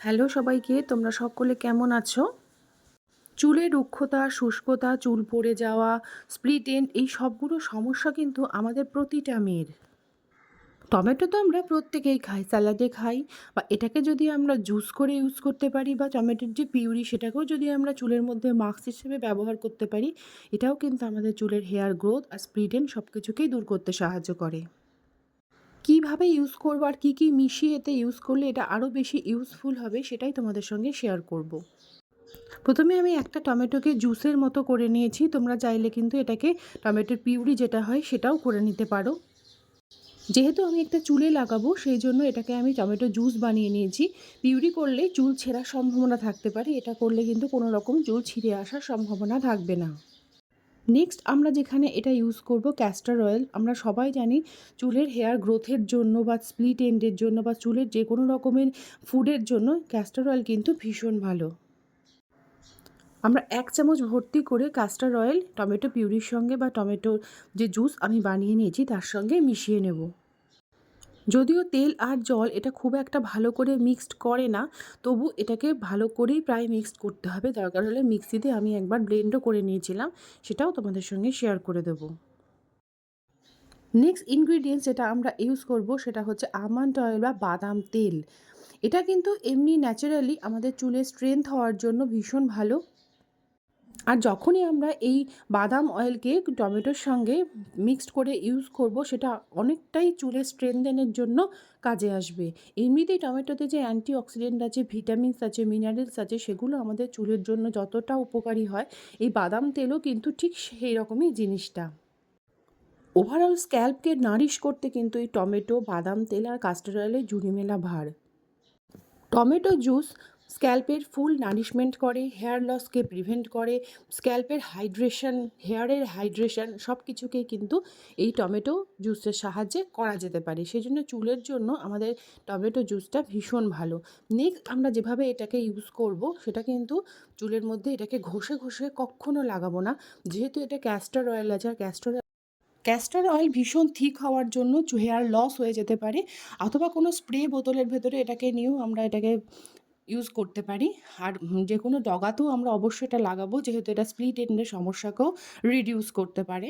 Hello সবাইকে, তোমরা সকলে কেমন আছো? চুলের রুক্ষতা, শুষ্কতা, চুল পড়ে যাওয়া স্প্লিট এই সবগুলো সমস্যা কিন্তু আমাদের প্রতিটা মেয়ের। টমেটো তো আমরা প্রত্যেকেই খাই, স্যালাডে খাই, বা এটাকে যদি আমরা জুস করে ইউজ করতে পারি, বা টমেটোর যে পিউরি সেটাকেও যদি আমরা চুলের মধ্যে মাস্ক হিসেবে ব্যবহার করতে পারি, এটাও কিন্তু আমাদের চুলের হেয়ার গ্রোথ আর স্প্লিট এন্ড সব কিছুকেই দূর করতে সাহায্য করে। কীভাবে ইউজ করব আর কী কী মিশিয়ে এতে ইউজ করলে এটা আরও বেশি ইউজফুল হবে সেটাই তোমাদের সঙ্গে শেয়ার করব। প্রথমে আমি একটা টমেটোকে জুসের মতো করে নিয়েছি, তোমরা চাইলে কিন্তু এটাকে টমেটোর পিউরি যেটা হয় সেটাও করে নিতে পারো। যেহেতু আমি একটা চুলে লাগাবো, সেই জন্য এটাকে আমি টমেটো জুস বানিয়ে নিয়েছি। পিউরি করলে চুল ছেঁড়ার সম্ভাবনা থাকতে পারে, এটা করলে কিন্তু কোনো রকম চুল ছিঁড়ে আসার সম্ভাবনা থাকবে না। নেক্সট আমরা যেখানে এটা ইউজ করব ক্যাস্টার অয়েল আমরা সবাই জানি চুলের হেয়ার গ্রোথের জন্য বা স্প্লিট এন্ডের জন্য বা চুলের যে কোনো রকমের ফুডের জন্য ক্যাস্টার অয়েল কিন্তু ভীষণ ভালো। আমরা এক চামচ ভর্তি করে কাস্টার অয়েল টমেটো পিউরির সঙ্গে বা টমেটোর যে জুস আমি বানিয়ে নিয়েছি, তার সঙ্গে মিশিয়ে নেব। যদিও তেল আর জল এটা খুব একটা ভালো করে মিক্সড করে না, তবু এটাকে ভালো করেই প্রায় মিক্সড করতে হবে। দরকার হলে মিক্সিতে আমি একবার ব্লেন্ডও করে নিয়েছিলাম, সেটাও তোমাদের সঙ্গে শেয়ার করে দেবো। নেক্সট ইনগ্রিডিয়েন্টস যেটা আমরা ইউজ করব সেটা হচ্ছে আমন্ড অয়েল বা বাদাম তেল। এটা কিন্তু এমনি ন্যাচারালি আমাদের চুলের স্ট্রেংথ হওয়ার জন্য ভীষণ ভালো। আর যখনই আমরা এই বাদাম অয়েলকে টমেটোর সঙ্গে মিক্সড করে ইউজ করব, সেটা অনেকটাই চুলের স্ট্রেনদেনের জন্য কাজে আসবে। এমনিতেই টমেটোতে যে অ্যান্টি অক্সিডেন্ট আছে ভিটামিনস আছে মিনারেলস আছে, সেগুলো আমাদের চুলের জন্য যতটা উপকারী হয়, এই বাদাম তেলও কিন্তু ঠিক সেই রকমই জিনিসটা। ওভারঅল স্ক্যাল্পকে নারিশ করতে কিন্তু এই টমেটো, বাদাম তেল আর কাস্টার অয়েলের জুড়ি মেলা ভার। টমেটো জুস স্ক্যাল্পের ফুল নারিশমেন্ট করে, হেয়ার লসকে প্রিভেন্ট করে, স্ক্যাল্পের হাইড্রেশন, হেয়ারের হাইড্রেশন সব কিছুকেই কিন্তু এই টমেটো জুসের সাহায্যে করা যেতে পারে। সেই জন্য চুলের জন্য আমাদের টমেটো জুসটা ভীষণ ভালো। নেক্সট আমরা যেভাবে এটাকে ইউজ করব, সেটা কিন্তু চুলের মধ্যে এটাকে ঘষে ঘষে কখনও লাগাবো না। যেহেতু এটা ক্যাস্টার অয়েল আছে, আর ক্যাস্টার ক্যাস্টার অয়েল ভীষণ থিক হওয়ার জন্য হেয়ার লস হয়ে যেতে পারে। অথবা কোনো স্প্রে বোতলের ভেতরে এটাকে নিয়েও আমরা এটাকে ইউজ করতে পারি। আর যে কোনো ডগাতেও আমরা অবশ্যই এটা লাগাবো, যেহেতু এটা স্প্লিট এন্ডের সমস্যাকেও রিডিউস করতে পারে।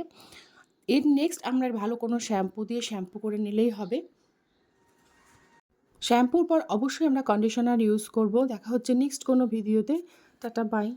এর নেক্সট আমরা ভালো কোনো শ্যাম্পু দিয়ে শ্যাম্পু করে নিলেই হবে। শ্যাম্পুর পর অবশ্যই আমরা কন্ডিশনার ইউজ করব। দেখা হচ্ছে নেক্সট কোনো ভিডিওতে টাটা বাই